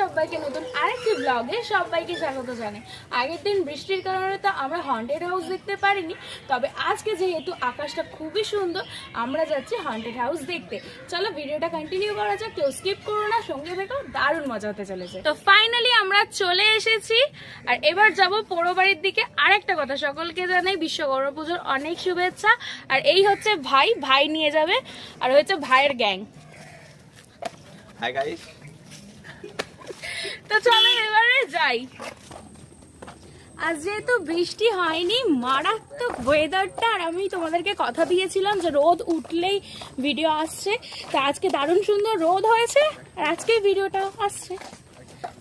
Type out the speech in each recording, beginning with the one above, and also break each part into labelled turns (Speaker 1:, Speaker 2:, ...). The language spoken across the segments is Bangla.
Speaker 1: সবাইকে নতুন আরেকটি ব্লগে সবাইকে স্বাগত জানাই। আগের দিন বৃষ্টির কারণে তো আমরা হন্টেড হাউস দেখতে পারিনি, তবে আজকে যেহেতু আকাশটা খুবই সুন্দর, আমরা যাচ্ছি হন্টেড হাউস দেখতে। চলো ভিডিওটা কন্টিনিউ করা যাক, কেউ স্কিপ করো না, সঙ্গে থেকেও দারুণ মজা হতে চলেছে। তো ফাইনালি আমরা চলে এসেছি, আর এবার যাব পোড়ো বাড়ির দিকে। আরেকটা কথা সকলকে জানাই বিশ্বকর্মা পুজোর অনেক শুভেচ্ছা। আর এই হচ্ছে ভাই ভাই নিয়ে যাবে, আর হচ্ছে ভাইয়ের গ্যাং
Speaker 2: হাই গাইস
Speaker 1: তো চলো এবারে যাই। আজ যেহেতু বৃষ্টি হয়নি মারাত্মক ওয়েদারটা আর আমি তোমাদেরকে কথা দিয়েছিলাম যে রোদ উঠলেই ভিডিও আসছে। তো আজকে দারুণ সুন্দর রোদ হয়েছে আর আজকে ভিডিওটা আসছে।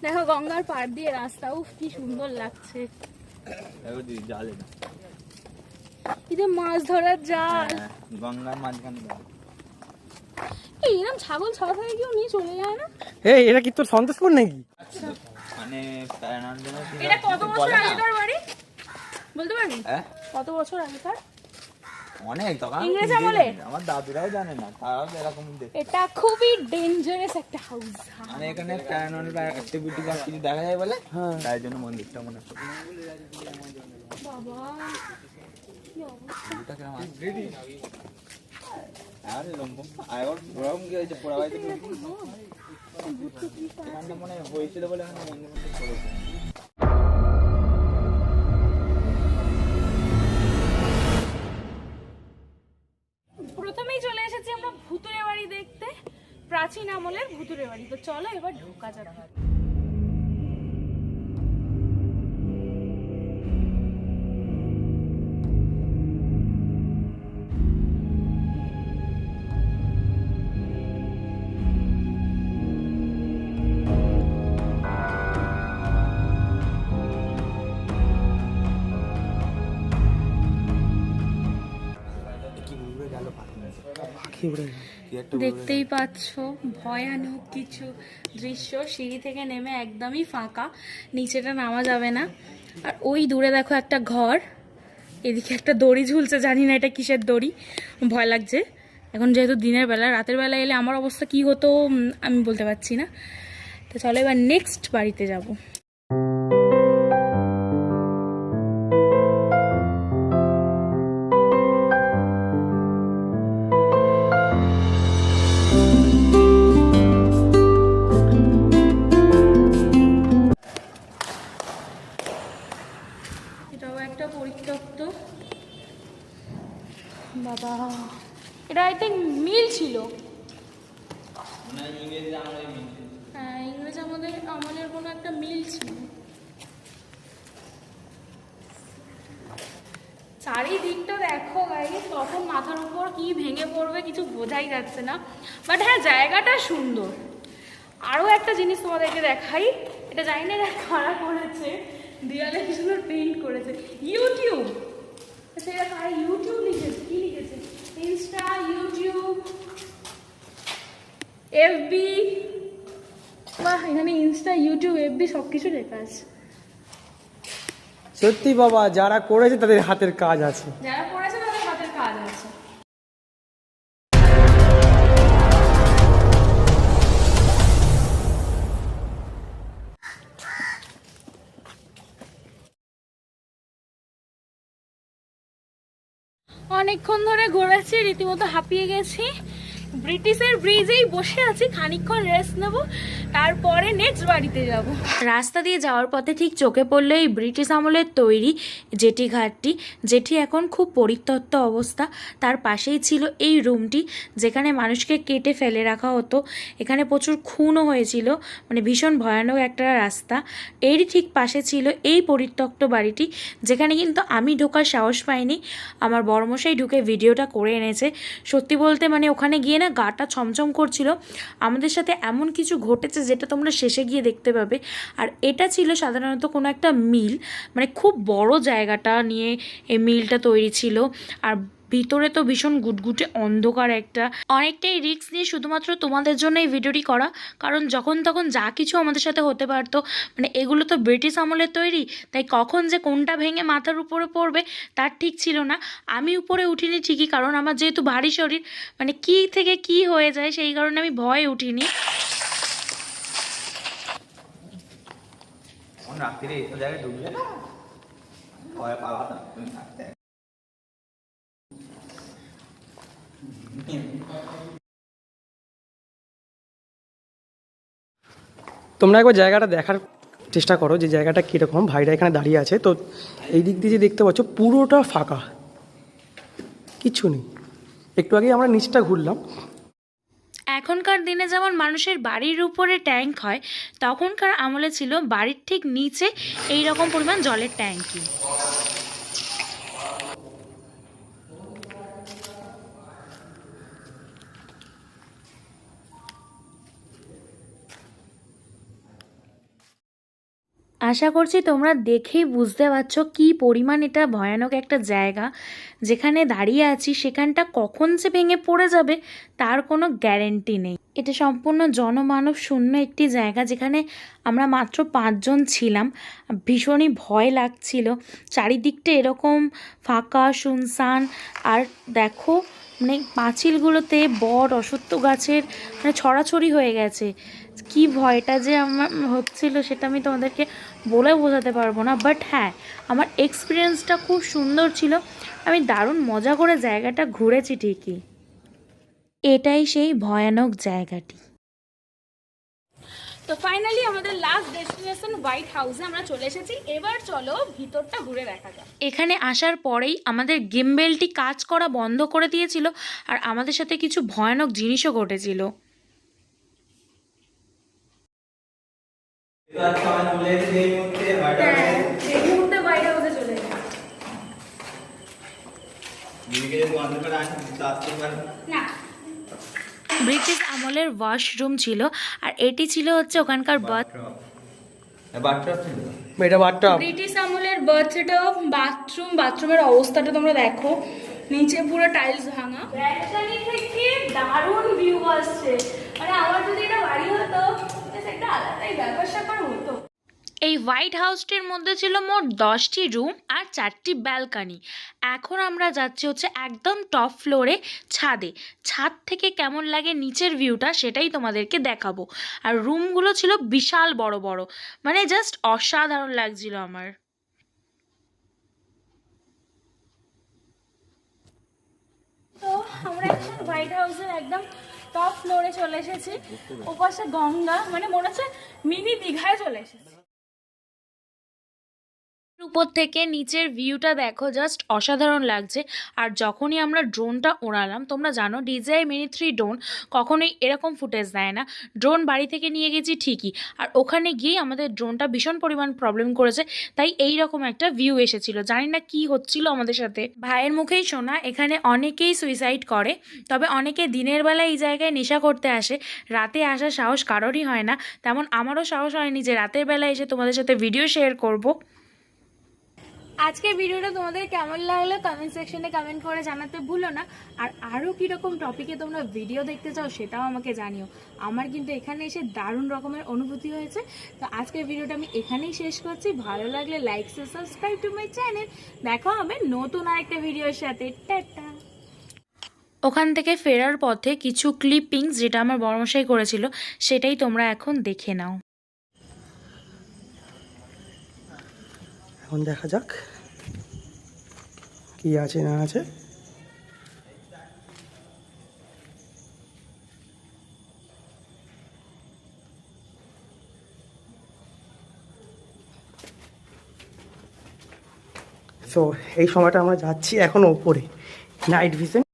Speaker 1: দেখো গঙ্গার পাড় দিয়ে রাস্তা উফ কি সুন্দর লাগছে। যে মাছ ধরার জাল।
Speaker 2: হ্যাঁ, গঙ্গার মাঝখানে
Speaker 1: এরকম ছাগল ছাড়া থেকে কেউ নিয়ে চলে যায় না?
Speaker 3: এই এটা কি তোর সন্তোষপুর নাকি?
Speaker 2: মানে
Speaker 1: এটা কত বছর আগেকার বাড়ি? বলতে পারবি?
Speaker 2: হ্যাঁ?
Speaker 1: কত বছর আগেকার?
Speaker 2: অনেক তখন
Speaker 1: ইংরেজ আমলে?
Speaker 2: আমার দাদুরাও জানে না তারাও এরকম দেখে
Speaker 1: এটা খুবই ডেঞ্জারাস একটা হাউস
Speaker 2: মানে এখানে প্যারানন্দাল অ্যাক্টিভিটি বা কিছু দেখা যায় বলে? হ্যাঁ। তাই জন্য মন্দিরটা মনে হয়
Speaker 1: বাবা
Speaker 2: কিরম আছে?
Speaker 1: প্রথমেই চলে এসেছি আমরা ভুতুরে বাড়ি দেখতে। প্রাচীন আমলের ভুতুরে বাড়ি। তো চলো এবার ঢোকা যাবে দেখতেই পাচ্ছ ভয়ানক কিছু দৃশ্য। সিঁড়ি থেকে নেমে একদমই ফাঁকা নিচেটা নামা যাবে না। আর ওই দূরে দেখো একটা ঘর এদিকে একটা দড়ি ঝুলছে জানি না এটা কিসের দড়ি ভয় লাগছে। এখন যেহেতু দিনের বেলা রাতের বেলা এলে আমার অবস্থা কি হতো আমি বলতে পারছি না। তো চলো এবার নেক্সট বাড়িতে যাব। Thank you. দেখো গাইস কখন মাথার উপর কি ভেঙে পড়বে কিছু বোঝাই যাচ্ছে না। বাট হ্যাঁ জায়গাটা সুন্দর। আরও একটা জিনিস তোমাদেরকে দেখাই। এটা জানি না এটা কারা করেছে। দেয়ালে কি সুন্দর পেইন্ট করেছে। ইউটিউব সেটা কারা ইউটিউব লিখেছে? কি লিখেছে? ইনস্টা ইউটিউব এফবি বাহ এখানে ইনস্টা ইউটিউব এফবি সব কিছু লেখা আছে।
Speaker 3: সত্যি বাবা যারা করেছে তাদের হাতের কাজ আছে।
Speaker 1: যারা অনেকক্ষণ ধরে ঘোরাচ্ছি রীতিমতো হাঁপিয়ে গেছি। ব্রিটিশের ব্রিজেই বসে আছি, খানিকক্ষণ রেস্ট নেব, তারপরে নেক্সট বাড়িতে যাব। রাস্তা দিয়ে যাওয়ার পথে ঠিক চোখে পড়ল এই ব্রিটিশ আমলের তৈরি জেটি ঘাটটি, যেটি এখন খুব পরিত্যক্ত অবস্থা। তার পাশেই ছিল এই রুমটি, যেখানে মানুষকে কেটে ফেলে রাখা হতো। এখানে প্রচুর খুনও হয়েছিল মানে ভীষণ ভয়ানক একটা রাস্তা। এরই ঠিক পাশে ছিল এই পরিত্যক্ত বাড়িটি, যেখানে কিন্তু আমি ঢোকার সাহস পাইনি। আমার বড়মশাই ঢুকে ভিডিওটা করে এনেছে। সত্যি বলতে মানে ওখানে গিয়ে না গাটা ছমছম করছিল, আমাদের সাথে এমন কিছু ঘটেছে যেটা তোমরা শেষে গিয়ে দেখতে পাবে। আর এটা ছিল সাধারণত কোনো একটা মিল মানে খুব বড় জায়গাটা নিয়ে এই মিলটা তৈরি ছিল। আর ভিতরে তো ভীষণ গুটগুটে অন্ধকার একটা। অনেকটাই রিস্ক নিয়ে শুধুমাত্র তোমাদের জন্য এই ভিডিওটি করা। কারণ যখন তখন যা কিছু আমাদের সাথে হতে পারতো মানে এগুলো তো ব্রিটিশ আমলের তৈরি, তাই কখন যে কোনটা ভেঙে মাথার উপরে পড়বে, তার ঠিক ছিল না। আমি উপরে উঠিনি ঠিকই, কারণ আমার যেহেতু ভারী শরীর মানে কি থেকে কি হয়ে যায় সেই কারণে আমি ভয়ে উঠিনি।
Speaker 2: রাত্রিরে এইসব জায়গায় ঢুকলে না? ভয় পালাতাম, তুমি থাকতে।
Speaker 3: তোমরা একবার জায়গাটা দেখার চেষ্টা করো যে জায়গাটা কীরকম। ভাইরা এখানে দাঁড়িয়ে আছে। তো এই দিক দিয়ে যে দেখতে পাচ্ছ, পুরোটা ফাঁকা। কিছু নেই। একটু আগে আমরা নিচটা ঘুরলাম।
Speaker 4: এখনকার দিনে যেমন মানুষের বাড়ির উপরে ট্যাঙ্ক হয়, তখনকার আমলে ছিল বাড়ির ঠিক নিচে এই রকম পরিমাণ জলের ট্যাঙ্কি আশা করছি তোমরা দেখেই বুঝতে পারছ কি পরিমাণ এটা ভয়ানক একটা জায়গা। যেখানে দাঁড়িয়ে আছি, সেখানটা কখন যে ভেঙে পড়ে যাবে, তার কোনো গ্যারেন্টি নেই। এটা সম্পূর্ণ জনমানব শূন্য একটি জায়গা, যেখানে আমরা মাত্র পাঁচজন ছিলাম। ভীষণই ভয় লাগছিল। চারিদিকটা এরকম ফাঁকা শুনসান আর দেখো মানে পাঁচিলগুলোতে বট, অসত্য গাছের মানে ছড়াছড়ি হয়ে গেছে। কি ভয়টা যে আমার হচ্ছিল, সেটা আমি তোমাদেরকে বলে বোঝাতে পারব না বাট হ্যাঁ আমার এক্সপিরিয়েন্সটা খুব সুন্দর ছিল। আমি দারুণ মজা করে জায়গাটা ঘুরেছি ঠিকই। এটাই সেই ভয়ানক জায়গাটি। তো ফাইনালি আমাদের লাস্ট ডেস্টিনেশন হোয়াইট হাউসে আমরা চলে এসেছি। এবার চলো ভিতরটা ঘুরে দেখা যাক। এখানে আসার পরেই আমাদের গিম্বেলটি কাজ করা বন্ধ করে দিয়েছিল আর আমাদের সাথে কিছু ভয়ানক জিনিসও ঘটেছিল এই মুহূর্তে হোয়াইট হাউসে চলে এসেছি না। ব্রিটিশ আমলের ওয়াশরুম ছিল আর এটি ছিল হচ্ছে ওখানকার ব্রিটিশ আমলের বাথটব বাথরুম বাথরুমের অবস্থাটা তোমরা দেখো। নিচে পুরো টাইলস ভাঙা। ব্যালকনি থেকে দারুণ ভিউ আসছে। মানে আমার যদি এটা বাড়ি হতো আলাদাই ব্যাপার স্যাপার হতো। এই হোয়াইট হাউসটির মধ্যে ছিল মোট দশটি রুম আর চারটি ব্যালকানি। এখন আমরা যাচ্ছি হচ্ছে একদম টপ ফ্লোরে ছাদে। ছাদ থেকে কেমন লাগে নিচের ভিউটা সেটাই তোমাদেরকে দেখাবো। আর রুমগুলো ছিল বিশাল বড় বড়। মানে জাস্ট অসাধারণ লাগছিল আমার। তো আমরা এখন হোয়াইট হাউসের একদম টপ ফ্লোরে চলে এসেছি। ওপাশে গঙ্গা মানে মনে হচ্ছে মিনি দীঘায় চলে এসেছি। উপর থেকে নিচের ভিউটা দেখো জাস্ট অসাধারণ লাগছে। আর যখনই আমরা ড্রোনটা ওড়ালাম, তোমরা জানো ডিজাই মিনি থ্রি ড্রোন কখনোই এরকম ফুটেজ দেয় না। ড্রোন বাড়ি থেকে নিয়ে গেছি ঠিকই। আর ওখানে গিয়ে আমাদের ড্রোনটা ভীষণ পরিমাণ প্রবলেম করেছে। তাই এই রকম একটা ভিউ এসেছিল। জানি না কি হচ্ছিল আমাদের সাথে। ভাইয়ের মুখেই শোনা এখানে অনেকেই সুইসাইড করে। তবে অনেকে দিনের বেলা এই জায়গায় নেশা করতে আসে। রাতে আসার সাহস কারোরই হয় না। তেমন আমারও সাহস হয়নি যে রাতের বেলা এসে তোমাদের সাথে ভিডিও শেয়ার করব। আজকের ভিডিওটা তোমাদের কেমন লাগল কমেন্ট সেকশনে কমেন্ট করে জানাতে ভুলো না। আর আরও কীরকম টপিকে তোমরা ভিডিও দেখতে চাও সেটাও আমাকে জানিও। আমার কিন্তু এখানে এসে দারুণ রকমের অনুভূতি হয়েছে। তো আজকের ভিডিওটা আমি এখানেই শেষ করছি। ভালো লাগলে like subscribe to my channel দেখা হবে নতুন আরেকটা ভিডিওর সাথে। টাটা। ওখান থেকে ফেরার পথে কিছু ক্লিপিংস যেটা আমার বড়মশাই করেছিল, সেটাই তোমরা এখন দেখে নাও।
Speaker 3: এখন দেখা যাক কি আছে না আছে। সো এই সময়টা আমরা যাচ্ছি এখন ওপরে। নাইট ভিশন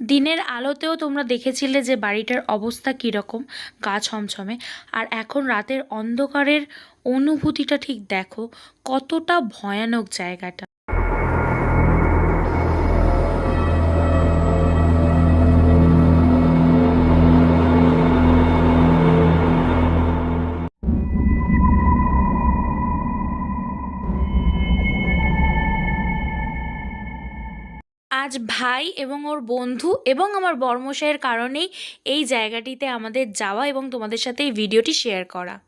Speaker 4: দিনের আলোতেও তোমরা দেখেছিলে যে বাড়িটার অবস্থা কীরকম, গা ছমছমে। আর এখন রাতের অন্ধকারের অনুভূতিটা ঠিক দেখো, কতটা ভয়ানক জায়গাটা। আজ ভাই এবং ওর বন্ধু এবং আমার বর্মশাইয়ের কারণেই এই জায়গাটিতে আমাদের যাওয়া এবং তোমাদের সাথে এই ভিডিওটি শেয়ার করা।